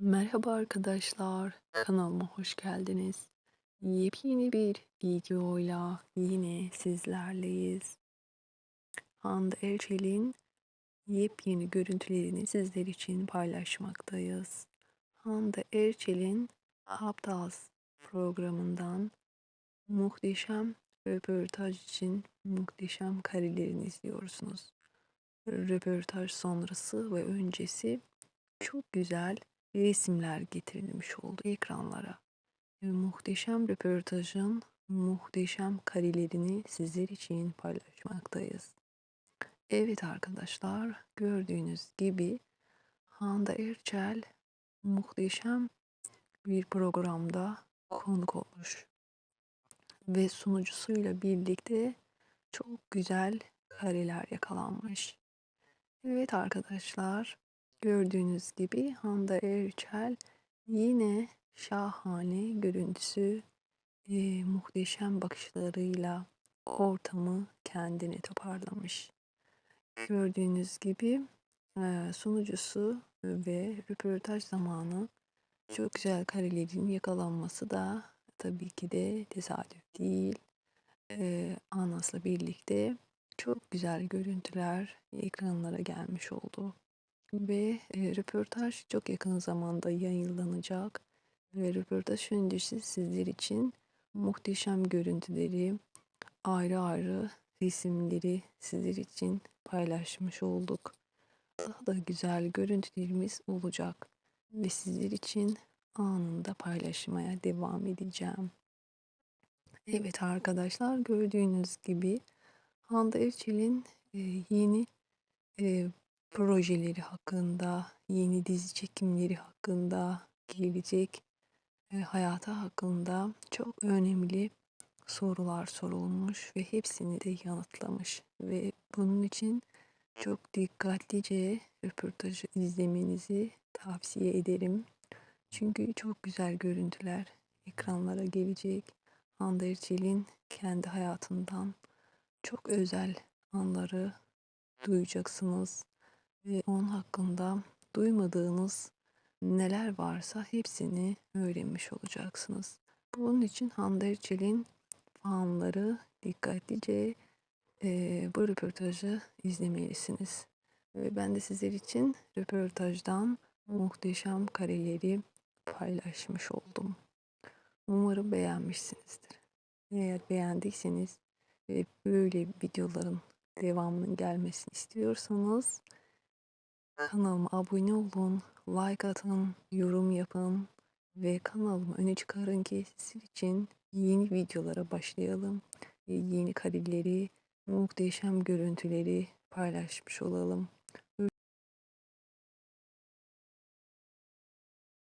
Merhaba arkadaşlar, kanalıma hoş geldiniz. Yepyeni bir videoyla yine sizlerleyiz. Hande Erçel'in yepyeni görüntülerini sizler için paylaşmaktayız. Hande Erçel'in Aptals programından muhteşem röportaj için muhteşem karelerini izliyorsunuz. Röportaj sonrası ve öncesi çok güzel resimler getirilmiş oldu ekranlara. Muhteşem röportajın muhteşem karelerini sizler için paylaşmaktayız. Evet arkadaşlar gördüğünüz gibi Hande Erçel muhteşem bir programda konuk olmuş. Ve sunucusuyla birlikte çok güzel kareler yakalanmış. Evet arkadaşlar gördüğünüz gibi Hande Erçel yine şahane görüntüsü e, muhteşem bakışlarıyla ortamı kendine toparlamış. Gördüğünüz gibi e, sunucusu ve röportaj zamanı çok güzel karelerin yakalanması da tabii ki de tesadüf değil. E, Anas'la birlikte çok güzel görüntüler ekranlara gelmiş oldu. Ve e, röportaj çok yakın zamanda yayınlanacak. Ve röportaj öncesi sizler için muhteşem görüntüleri, ayrı ayrı resimleri sizler için paylaşmış olduk. Daha da güzel görüntülerimiz olacak ve sizler için anında paylaşmaya devam edeceğim. Evet arkadaşlar gördüğünüz gibi Hande Erçel'in e, yeni e, projeleri hakkında, yeni dizi çekimleri hakkında, gelecek e, hayatı hakkında çok önemli sorular sorulmuş ve hepsini de yanıtlamış ve bunun için çok dikkatlice röportajı izlemenizi tavsiye ederim. Çünkü çok güzel görüntüler ekranlara gelecek. Hande Erçel'in kendi hayatından çok özel anları duyacaksınız ve onun hakkında duymadığınız neler varsa hepsini öğrenmiş olacaksınız. Bunun için Hande Erçel'in fanları dikkatlice e, bu röportajı izlemelisiniz. Ve ben de sizler için röportajdan muhteşem kareleri paylaşmış oldum. Umarım beğenmişsinizdir. Eğer beğendiyseniz ve böyle videoların devamının gelmesini istiyorsanız kanalıma abone olun, like atın, yorum yapın ve kanalıma öne çıkarın ki sizin için yeni videolara başlayalım. Yeni kareleri, muhteşem görüntüleri paylaşmış olalım.